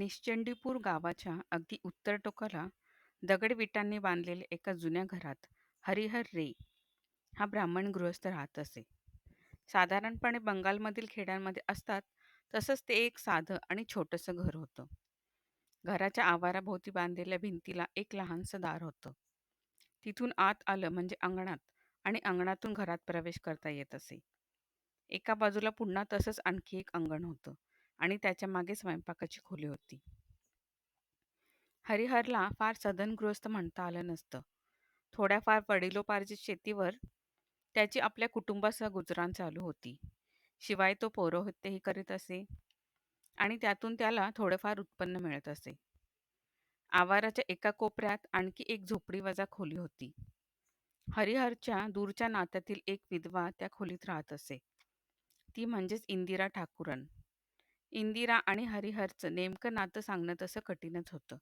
निश्चंडीपूर गावाच्या अगदी उत्तर टोकाला दगडविटांनी बांधलेल्या एका जुन्या घरात हरिहर रे हा ब्राह्मण गृहस्थ राहत असे. साधारणपणे बंगालमधील खेड्यांमध्ये असतात तसंच ते एक साधं आणि छोटंसं घर होतं. घराच्या आवाराभोवती बांधलेल्या भिंतीला एक लहानसं दार होतं. तिथून आत आलं म्हणजे अंगणात आणि अंगणातून घरात प्रवेश करता येत असे. एका बाजूला पुन्हा तसंच आणखी एक अंगण होतं आणि त्याच्यामागे स्वयंपाकाची खोली होती. हरिहरला फार सदनगृहस्थ म्हणता आलं नसतं. थोड्याफार वडिलोपार्जित शेतीवर त्याची आपल्या कुटुंबासह गुजराण चालू होती. शिवाय तो पौरोहित्यही करीत असे आणि त्यातून त्याला थोडेफार उत्पन्न मिळत असे. आवाराच्या एका कोपऱ्यात आणखी एक झोपडी वजा खोली होती. हरिहरच्या दूरच्या नात्यातील एक विधवा त्या खोलीत राहत असे. ती म्हणजेच इंदिरा ठाकूरन. इंदिरा आणि हरिहरचं नेमकं नातं सांगणं तसं कठीणच होतं.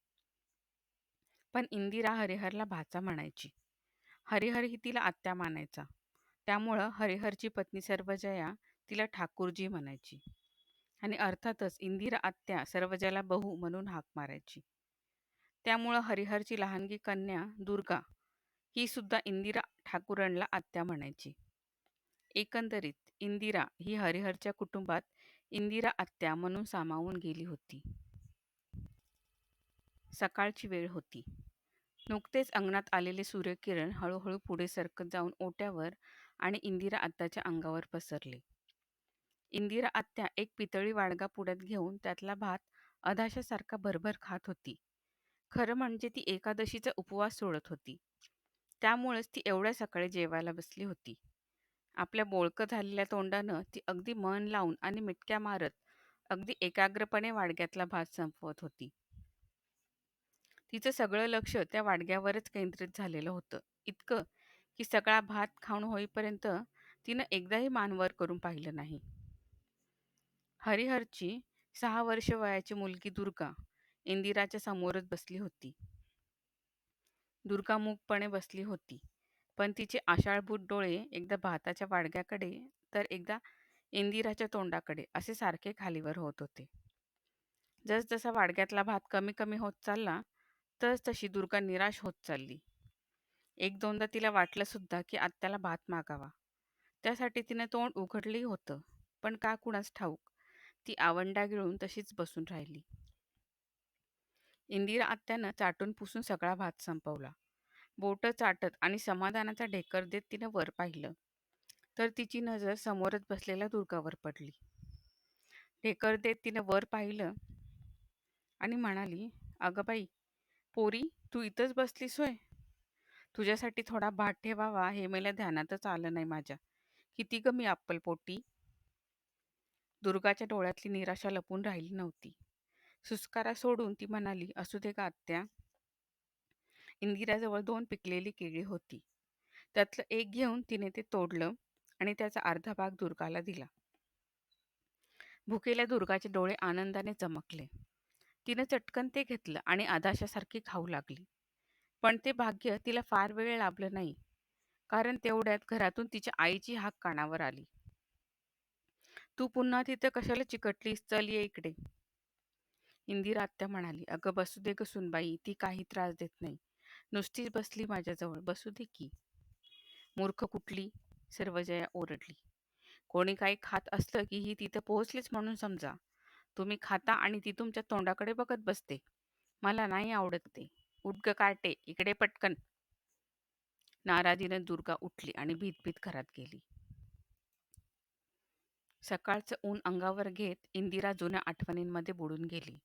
पण इंदिरा हरिहरला भाचा म्हणायची. हरिहर ही तिला आत्या मानायचा. त्यामुळं हरिहरची पत्नी सर्वजया तिला ठाकूरजी म्हणायची आणि अर्थातच इंदिरा आत्या सर्वजयाला बहू म्हणून हाक मारायची. त्यामुळं हरिहरची लहानगी कन्या दुर्गा ही सुद्धा इंदिरा ठाकुरणला आत्या म्हणायची. एकंदरीत इंदिरा ही हरिहरच्या कुटुंबात इंदिरा आत्या म्हणून सामावून गेली होती. सकाळची वेळ होती. नुकतेच अंगणात आलेले सूर्यकिरण हळूहळू पुढे सरकत जाऊन ओट्यावर आणि इंदिरा आत्याच्या अंगावर पसरले. इंदिरा आत्या एक पितळी वाडगा पुढ्यात घेऊन त्यातला भात अधाशासारखा भरभर खात होती. खरं म्हणजे ती एकादशीचा उपवास सोडत होती. त्यामुळेच ती एवढ्या सकाळी जेवायला बसली होती. आपल्या बोळकं झालेल्या तोंडानं ती अगदी मन लावून आणि मिटक्या मारत अगदी एकाग्रपणे वाडग्यातला भात संपवत होती. तिचं सगळं लक्ष त्या वाडग्यावरच केंद्रित झालेलं होतं. इतकं की सगळा भात खाऊन होईपर्यंत तिनं एकदाही मान वर करून पाहिलं नाही. हरिहरची सहा वर्ष वयाची मुलगी दुर्गा इंदिराच्या समोरच बसली होती. दुर्गा मूकपणे बसली होती. पण तिचे आशाळभूत डोळे एकदा भाताच्या वाडग्याकडे तर एकदा इंदिराच्या तोंडाकडे असे सारखे खालीवर होत होते. जसजसा वाडग्यातला भात कमी कमी होत चालला तस तशी दुर्गा निराश होत चालली. एक दोनदा तिला वाटलं सुद्धा की आत्याला भात मागावा. त्यासाठी तिनं तोंड उघडलंही होतं. पण का कुणास ठाऊक ती आवंडा गिळून तशीच बसून राहिली. इंदिरा आत्यानं चाटून पुसून सगळा भात संपवला. बोटं चाटत आणि समाधानाचा ढेकर देत तिनं वर पाहिलं तर तिची नजर समोरच बसलेल्या दुर्गावर पडली. ढेकर देत तिनं वर पाहिलं आणि म्हणाली, अगं बाई पोरी तू इथंच बसलीस होय? तुझ्यासाठी थोडा भात ठेवावा हे मला ध्यानातच आलं नाही माझ्या. किती ग मी आप्पलपोटी दुर्गाच्या डोळ्यातली निराशा लपून राहिली नव्हती. सुस्कारा सोडून ती म्हणाली, असू दे का आत्या. इंदिराजवळ दोन पिकलेली केळी होती. त्यातलं एक घेऊन तिने ते तोडलं आणि त्याचा अर्धा भाग दुर्गाला दिला. भुकेल्या दुर्गाचे डोळे आनंदाने चमकले. तिनं चटकन ते घेतलं आणि आदाशासारखी खाऊ लागली. पण ते भाग्य तिला फार वेळ लाभलं नाही. कारण तेवढ्यात घरातून तिच्या आईची हाक कानावर आली. तू पुन्हा तिथं कशाला चिकटलीस? चल ये इकडे. इंदिरा आत्या म्हणाली, अगं बसू दे ग सुनबाई, ती काही त्रास देत नाही. नुसतीच बसली माझ्याजवळ, बसू दे की. मूर्ख कुठली? सर्वजया ओरडली. कोणी काही खात असलं की ही तिथं पोहोचलीच म्हणून समजा. तुम्ही खाता आणि ती तुमच्या तोंडाकडे बघत बसते. मला नाही आवडत ते. उडग काटे इकडे पटकन. नाराजीनं दुर्गा उठली आणि भीतभीत घरात गेली. सकाळचं ऊन अंगावर घेत इंदिरा जुन्या आठवणींमध्ये बुडून गेली.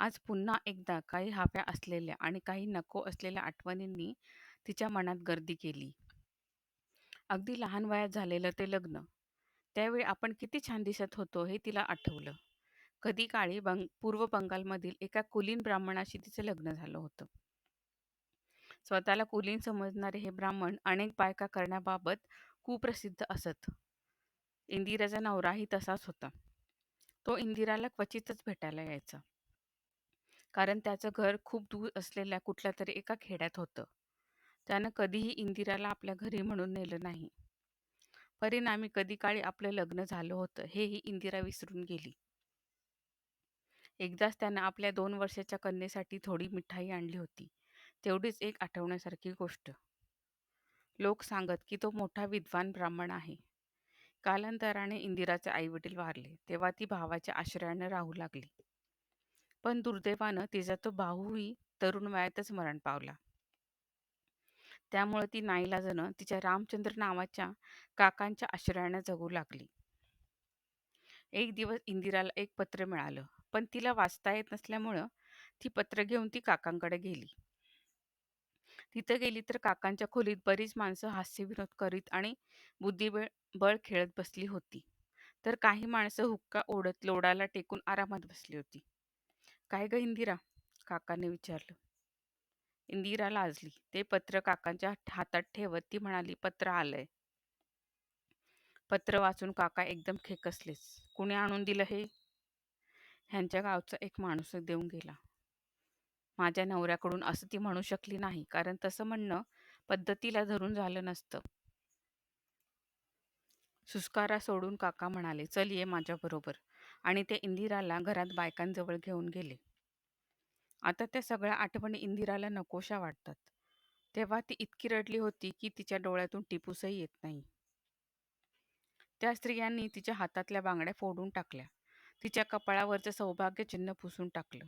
आज पुन्हा एकदा काही हव्या असलेल्या आणि काही नको असलेल्या आठवणींनी तिच्या मनात गर्दी केली. अगदी लहान वयात झालेलं ते लग्न. त्यावेळी आपण किती छान दिसत होतो हे तिला आठवलं. कधी काळी बंग पूर्व बंगालमधील एका कुलीन ब्राह्मणाशी तिचं लग्न झालं होतं. स्वतःला कुलीन समजणारे हे ब्राह्मण अनेक बायका करण्याबाबत कुप्रसिद्ध असत. इंदिराचा नवराही तसाच होता. तो इंदिराला क्वचितच भेटायला यायचा. कारण त्याचं घर खूप दूर असलेल्या कुठल्यातरी एका खेड्यात होतं. त्यानं कधीही इंदिराला आपल्या घरी म्हणून नेलं नाही. परिणामी कधी काळी आपलं लग्न झालं होतं हेही इंदिरा विसरून गेली. एकदाच त्यानं आपल्या दोन वर्षाच्या कन्येसाठी थोडी मिठाई आणली होती तेवढीच एक आठवण्यासारखी गोष्ट लोक सांगत की तो मोठा विद्वान ब्राह्मण आहे कालांतराने इंदिराचे आई वडील वारले तेव्हा ती भावाच्या आश्रयाने राहू लागली पण दुर्दैवानं तिचा तो भाऊही तरुण वयातच मरण पावला. त्यामुळे ती नाईलाजानं तिच्या रामचंद्र नावाच्या काकांच्या आश्रयाने जगू लागली. एक दिवस इंदिराला एक पत्र मिळालं पण तिला वाचता येत नसल्यामुळं ती पत्र घेऊन ती काकांकडे गेली. तिथं गेली तर काकांच्या खोलीत बरीच माणसं हास्यविनोद करीत आणि बुद्धिबळ बळ खेळत बसली होती. तर काही माणसं हुक्का ओढत लोडाला टेकून आरामात बसली होती. काय ग इंदिरा? काकाने विचारलं. इंदिरा लाजली. ते पत्र काकांच्या हातात ठेवत ती म्हणाली पत्र आलंय. पत्र वाचून काका एकदम खेकसलेच. कुणी आणून दिलं हे? ह्यांच्या गावचा एक माणूस देऊन गेला. माझ्या नवऱ्याकडून असं ती म्हणू शकली नाही कारण तसं म्हणणं पद्धतीला धरून झालं नसतं. सुस्कारा सोडून काका म्हणाले चल ये माझ्याबरोबर. आणि ते इंदिराला घरात बायकांजवळ घेऊन गेले. आता त्या सगळ्या आठवणी इंदिराला नकोशा वाटतात. तेव्हा ती इतकी रडली होती की तिच्या डोळ्यातून टिपूसही येत नाही. त्या स्त्रियांनी तिच्या हातातल्या बांगड्या फोडून टाकल्या. तिच्या कपाळावरचं सौभाग्य चिन्ह पुसून टाकलं.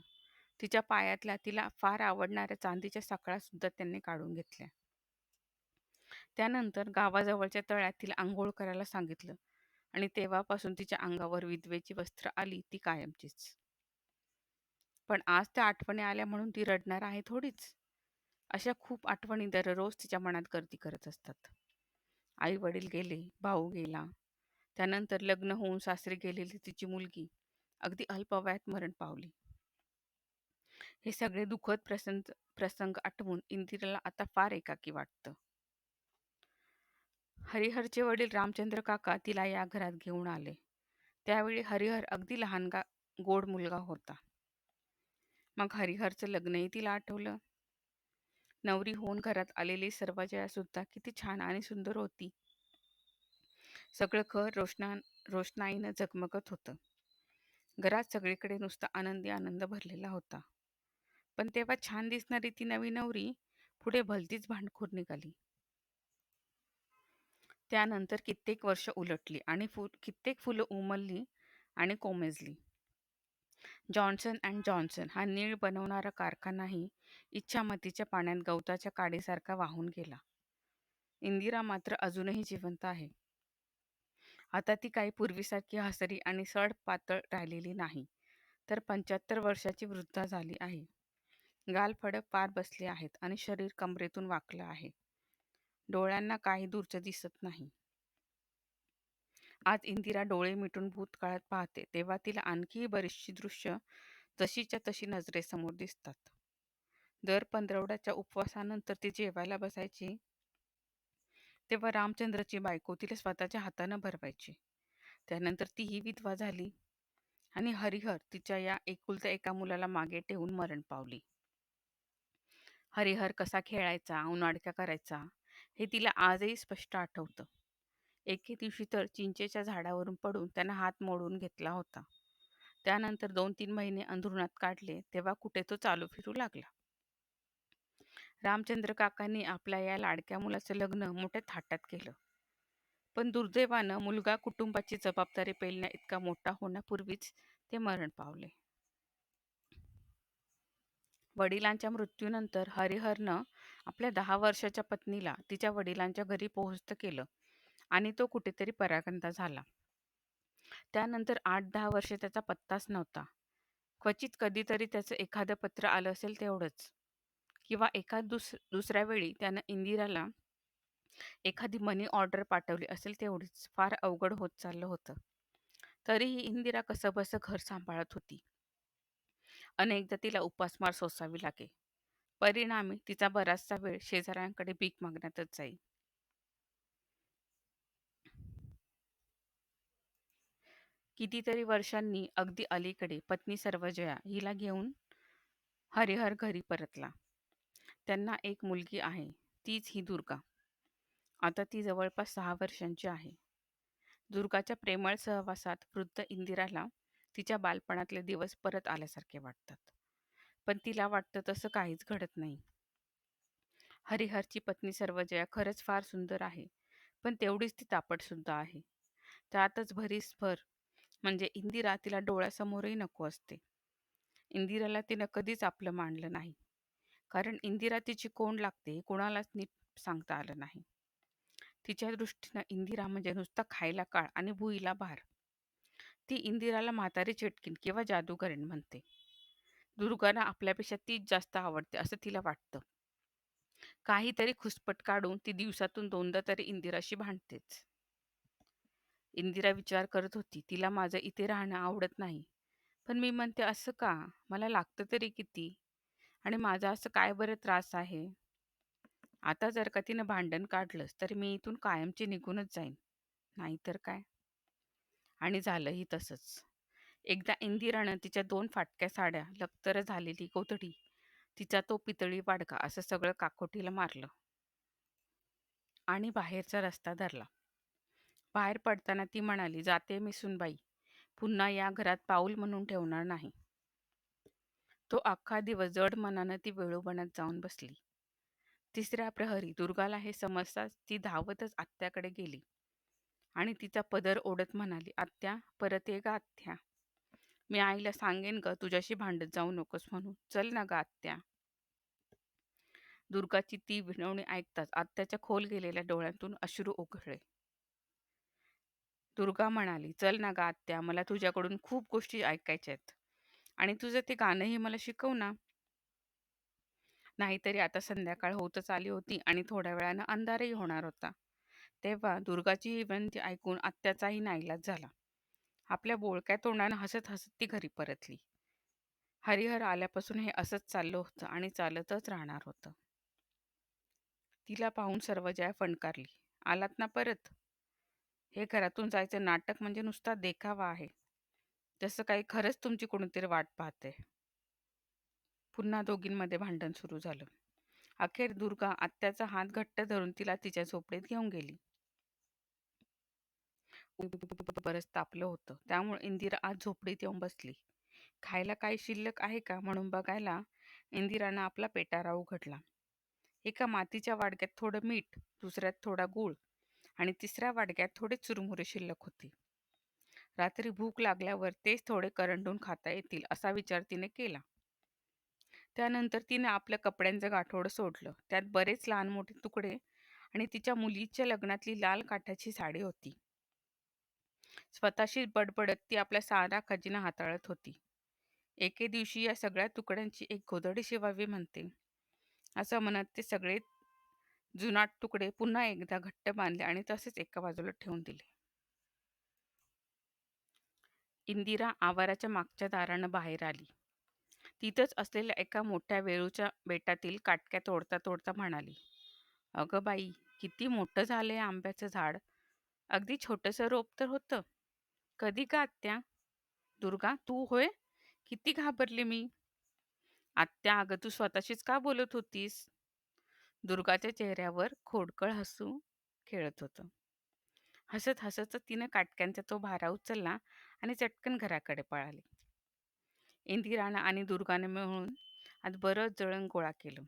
तिच्या पायातल्या तिला फार आवडणाऱ्या चांदीच्या साखळा सुद्धा त्यांनी काढून घेतल्या. त्यानंतर गावाजवळच्या तळ्यात तिला आंघोळ करायला सांगितलं. आणि तेव्हापासून तिच्या अंगावर विधवेची वस्त्र आली ती कायमचीच. पण आज त्या आठवणी आल्या म्हणून ती रडणार आहे थोडीच. अशा खूप आठवणी दररोज तिच्या मनात गर्दी करत असतात. आई वडील गेले भाऊ गेला. त्यानंतर लग्न होऊन सासरी गेलेली तिची मुलगी अगदी अल्पवयात मरण पावली. हे सगळे दुःखद प्रसंग प्रसंग आठवून इंदिराला आता फार एकाकी वाटतं. हरिहरचे वडील रामचंद्र काका तिला या घरात घेऊन आले. त्यावेळी हरिहर अगदी लहान गा गोड मुलगा होता. मग हरिहरचं लग्नही तिला आठवलं. नवरी होऊन घरात आलेली सर्वजया सुद्धा किती छान आणि सुंदर होती. सगळं घर रोषणा रोषणाईनं झगमगत होतं. घरात सगळीकडे नुसता आनंदी आनंद भरलेला होता. पण तेव्हा छान दिसणारी ती नवी नवरी पुढे भलतीच भांडखोर निघाली. त्यानंतर कित्येक वर्ष उलटली आणि फु कित्येक फुलं उमलली आणि कोमेजली. जॉन्सन अँड जॉन्सन हा नीळ बनवणारा कारखानाही इच्छामतीच्या पाण्यात गवताच्या काडीसारखा वाहून गेला. इंदिरा मात्र अजूनही जिवंत आहे. आता ती काही पूर्वीसारखी हसरी आणि सड पातळ राहिलेली नाही तर पंच्याहत्तर वर्षाची वृद्धा झाली आहे. गालफडक पार बसले आहेत आणि शरीर कमरेतून वाकलं आहे. डोळ्यांना काही दूरचं दिसत नाही. आज इंदिरा डोळे मिटून भूतकाळात पाहते तेव्हा तिला आणखी बरीचशी दृश्य जशीच्या तशी नजरेसमोर दिसतात. दर पंधरवड्याच्या उपवासानंतर ती जेवायला बसायची. तेव्हा रामचंद्रची बायको तिला स्वतःच्या हातानं भरवायची. त्यानंतर तीही विधवा झाली आणि हरिहर तिच्या या एकुलत्या एका मुलाला मागे ठेवून मरण पावली. हरिहर कसा खेळायचा उन्हाडक्या करायचा हे तिला आजही स्पष्ट आठवतं. एके दिवशी तर चिंचेच्या झाडावरून पडून त्यानं हात मोडून घेतला होता. त्यानंतर दोन तीन महिने अंधुरणात काढले तेव्हा कुठे तो चालू फिरू लागला. रामचंद्र काकांनी आपल्या या लाडक्या मुलाचं लग्न मोठ्या थाटात केलं. पण दुर्दैवानं मुलगा कुटुंबाची जबाबदारी पेलण्या इतका मोठा होण्यापूर्वीच ते मरण पावले. वडिलांच्या मृत्यूनंतर हरिहरनं आपल्या दहा वर्षाच्या पत्नीला तिच्या वडिलांच्या घरी पोहोचत केलं आणि तो कुठेतरी परागंदा झाला. त्यानंतर आठ दहा वर्षे त्याचा पत्ताच नव्हता. क्वचित कधीतरी त्याचं एखादं पत्र आलं असेल तेवढंच. किंवा एका दुस दुसऱ्या वेळी त्यानं इंदिराला एखादी मनी ऑर्डर पाठवली असेल तेवढीच. फार अवघड होत चाललं होतं. तरीही इंदिरा कसंबसं घर सांभाळत होती. अनेकदा तिला उपासमार सोसावी लागे. परिणामी तिचा बराचसा वेळ शेजाऱ्यांकडे भीक मागण्यातच जाई. कितीतरी वर्षांनी अगदी अलीकडे पत्नी सर्वजया हिला घेऊन हरिहर घरी परतला. त्यांना एक मुलगी आहे तीच ही दुर्गा. आता ती जवळपास सहा वर्षांची आहे. दुर्गाच्या प्रेमळ सहवासात वृद्ध इंदिराला तिच्या बालपणातले दिवस परत आल्यासारखे वाटतात. पण तिला वाटतं तसं काहीच घडत नाही. हरिहरची पत्नी सर्वजया खरंच फार सुंदर आहे पण तेवढीच ती तापट सुद्धा आहे. त्यातच भरीसभर म्हणजे इंदिरा तिला डोळ्यासमोरही नको असते. इंदिराला तिनं कधीच आपलं मानलं नाही. कारण इंदिरा तिची कोण लागते हे कोणालाच नीट सांगता आलं नाही. तिच्या दृष्टीनं इंदिरा म्हणजे नुसता खायला काळ आणि भुईला भार. ती इंदिराला म्हातारी चिटकीन किंवा जादूगरीण म्हणते. दुर्गांना आपल्यापेक्षा तीच जास्त आवडते असं तिला वाटतं. काहीतरी खुसपट काढून ती दिवसातून दोनदा तरी इंदिराशी भांडतेच. इंदिरा विचार करत होती तिला माझं इथे राहणं आवडत नाही. पण मी म्हणते असं का? मला लागतं तरी किती? आणि माझा असं काय बरं त्रास आहे? आता जर का तिनं भांडण काढलंच तर मी इथून कायमची निघूनच जाईन. नाहीतर काय? आणि झालंही तसंच. एकदा इंदिरानं तिच्या दोन फाटक्या साड्या लक्तर झालेली कोथडी तिचा तो पितळी वाडका असं सगळं काकोटीला मारलं. आणि बाहेरचा रस्ता धरला. बाहेर पडताना ती म्हणाली जाते मी सुनबाई पुन्हा या घरात पाऊल म्हणून ठेवणार नाही. तो अख्खा दिवस जड मनानं ती वेळोबनात जाऊन बसली. तिसऱ्या प्रहरी दुर्गाला हे समजताच ती धावतच आत्याकडे गेली. आणि तिचा पदर ओढत म्हणाली आत्या परत ये गा आत्या. मी आईला सांगेन ग तुझ्याशी भांडत जाऊ नकोस म्हणून. चल ना ग आत्या. दुर्गाची ती विनवणी ऐकताच आत्याच्या खोल गेलेल्या डोळ्यातून अश्रू ओघळले. दुर्गा म्हणाली चल ना ग आत्या मला तुझ्याकडून खूप गोष्टी ऐकायच्या आहेत. आणि तुझं ते गाणंही मला शिकव ना. नाहीतरी आता संध्याकाळ होतच आली होती आणि थोड्या वेळानं अंधारही होणार होता. तेव्हा दुर्गाची ही विनंती ऐकून आत्याचाही नाईलाज झाला. आपल्या बोळक्या तोंडानं हसत हसत ती घरी परतली. हरिहर आल्यापासून हे असंच चाललं होतं आणि चालतच राहणार होतं. तिला पाहून सर्वजया फणकारली. आलात ना परत? हे घरातून जायचं नाटक म्हणजे नुसता देखावा आहे. जसं काही खरंच तुमची कोणीतरी वाट पाहते. पुन्हा दोघींमध्ये भांडण सुरू झालं. अखेर दुर्गा आत्याचा हात घट्ट धरून तिला तिच्या झोपडीत घेऊन गेली. बरंच तापलं होतं. त्यामुळे इंदिरा आज झोपडीत येऊन बसली. खायला काही शिल्लक आहे का? म्हणून बघायला इंदिरानं आपला पेटारा उघडला. एका मातीच्या वाडक्यात थोडं मीठ दुसऱ्यात थोडा गूळ आणि तिसऱ्या वाडक्यात थोडे चुरमुरे शिल्लक होते. रात्री भूक लागल्यावर तेच थोडे करंडून खाता येतील असा विचार तिने केला. त्यानंतर तिने आपल्या कपड्यांचं गाठोडं सोडलं. त्यात बरेच लहान मोठे तुकडे आणि तिच्या मुलीच्या लग्नातली लाल काठाची साडी होती. स्वतःशी बडबडत ती आपला सारा खजिना हाताळत होती. एके दिवशी या सगळ्या तुकड्यांची एक गोधडी शिवावी म्हणते. असं म्हणत ते सगळे जुनाट तुकडे पुन्हा एकदा घट्ट बांधले आणि तसेच एका बाजूला ठेवून दिले. इंदिरा आवाराच्या मागच्या दारानं बाहेर आली. तिथंच असलेल्या एका मोठ्या वेळूच्या बेटातील काटक्या तोडता तोडता म्हणाली अगं बाई किती मोठं झालंय आंब्याचं झाड. अगदी छोटंसं रोप तर होतं. कधी का आत्या? दुर्गा तू होय? किती घाबरले मी. आत्या अगं तू स्वतःशीच का बोलत होतीस? दुर्गाच्या चेहऱ्यावर खोडकळ हसू खेळत होतं. हसत हसत तिनं काटक्यांचा तो भारा उचलला आणि चटकन घराकडे पळाली. इंदिरानं आणि दुर्गाने मिळून आज बरंच जळण गोळा केलं.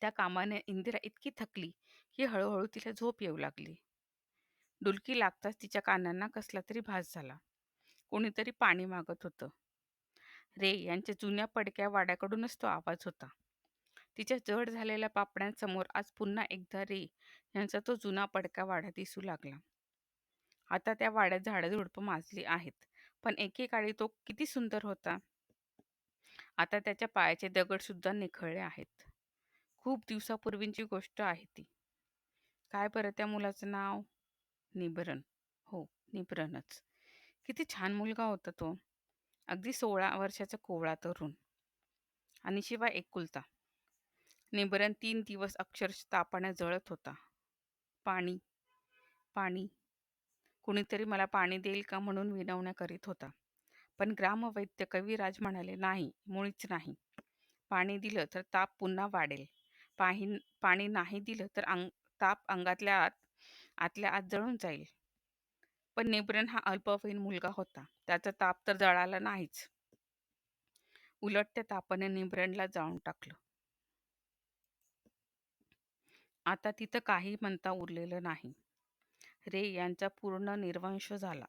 त्या कामाने इंदिरा इतकी थकली की हळूहळू तिला झोप येऊ लागली. डुलकी लागताच तिच्या कानांना कसला तरी भास झाला. कोणीतरी पाणी मागत होतं. रे यांच्या जुन्या पडक्या वाड्याकडूनच तो आवाज होता. तिच्या जड झालेल्या पापड्यांसमोर आज पुन्हा एकदा रे यांचा तो जुना पडका वाडा दिसू लागला. आता त्या वाड्यात झाडं झुडपं माजली आहेत पण एकेकाळी तो किती सुंदर होता. आता त्याच्या पायाचे दगड सुद्धा निखळले आहेत. खूप दिवसापूर्वींची गोष्ट आहे ती. काय बरं त्या मुलाचं नाव? निबरण हो निबरणच किती छान मुलगा होता तो. अगदी सोळा वर्षाचा कोवळा तरुण. आणि शिवाय एकुलता. निबरण तीन दिवस अक्षरशः तापाने जळत होता. पाणी पाणी. कुणीतरी मला पाणी देईल का म्हणून विनवण्या करीत होता. पण ग्रामवैद्य कविराज म्हणाले नाही मुळीच नाही. पाणी दिलं तर ताप पुन्हा वाढेल. पाही पाणी नाही दिलं तर अंग ताप अंगातल्या आत आतल्या आत जळून जाईल. पण नेब्रन हा अल्पवयीन मुलगा होता. त्याचा ताप तर जळाला नाहीच. उलट त्या तापाने निब्रनला जाळून टाकलं. आता तिथं काही म्हणता उरलेलं नाही. रे यांचा पूर्ण निर्वंश झाला.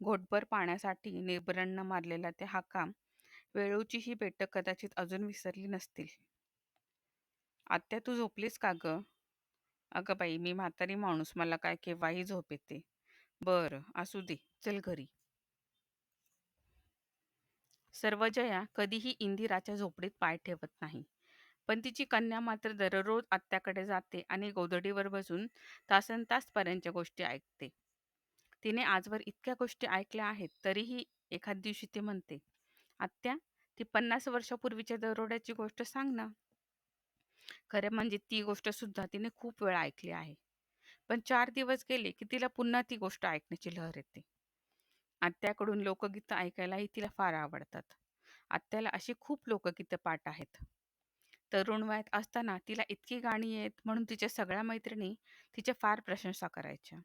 घोटभर पाण्यासाठी निब्रननं मारलेला ते हाका वेळूची ही बेटं कदाचित अजून विसरली नसतील. आत्या तू झोपलीस का ग? अगं बाई मी म्हातारी माणूस मला काय केव्हाही झोप येते. बरं असू दे चल घरी. सर्वजया कधीही इंदिराच्या झोपडीत पाय ठेवत नाही. पण तिची कन्या मात्र दररोज आत्याकडे जाते आणि गोधडीवर बसून तासन तासपर्यंतच्या गोष्टी ऐकते. तिने आजवर इतक्या गोष्टी ऐकल्या आहेत तरीही एखाद दिवशी ती म्हणते आत्या ती पन्नास वर्षापूर्वीच्या दरोड्याची गोष्ट सांग ना. खरं म्हणजे ती गोष्ट सुद्धा तिने खूप वेळा ऐकली आहे. पण चार दिवस गेले की तिला पुन्हा ती गोष्ट ऐकण्याची लहर येते. आत्याकडून लोकगीतं ऐकायलाही तिला फार आवडतात. आत्याला अशी खूप लोकगीतं पाठ आहेत. तरुण वयात असताना तिला इतकी गाणी येत म्हणून तिच्या सगळ्या मैत्रिणी तिच्या फार प्रशंसा करायच्या.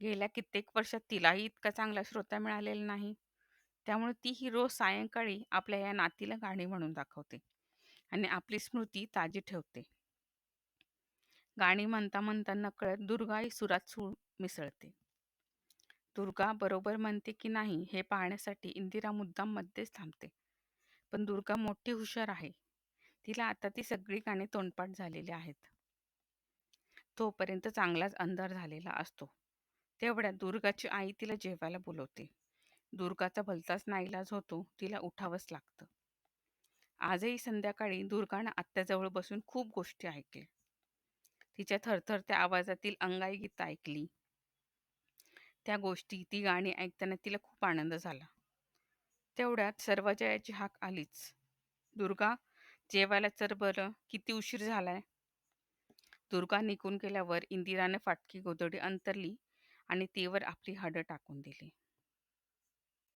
गेल्या कित्येक वर्षात तिलाही इतका चांगला श्रोता मिळालेला नाही. त्यामुळे ती ही रोज सायंकाळी आपल्या या नातीला गाणी म्हणून दाखवते. आणि आपली स्मृती ताजी ठेवते. गाणी म्हणता म्हणता नकळत दुर्गाही सुरात सूर मिसळते. दुर्गा बरोबर म्हणते की नाही हे पाहण्यासाठी इंदिरा मुद्दाम मध्येच थांबते. पण दुर्गा मोठी हुशार आहे. तिला आता ती सगळी गाणी तोंडपाठ झालेली आहेत. तोपर्यंत चांगलाच अंधार झालेला असतो. तेवढ्यात दुर्गाची आई तिला जेवायला बोलवते. दुर्गाचा भलताच नाईलाज होतो तिला उठावंच लागतं. आजही संध्याकाळी दुर्गानं आत्याजवळ बसून खूप गोष्टी ऐकल्या तिच्या थरथरत्या आवाजातील अंगाई गीत ऐकली. त्या गोष्टी ती गाणी ऐकताना तिला खूप आनंद झाला. तेवढ्यात सर्वजयाची हाक आलीच. दुर्गा जेवायला चर बरं किती उशीर झालाय? दुर्गा निघून गेल्यावर इंदिराने फाटकी गोधडी अंतरली आणि तीवर आपली हाडं टाकून दिली.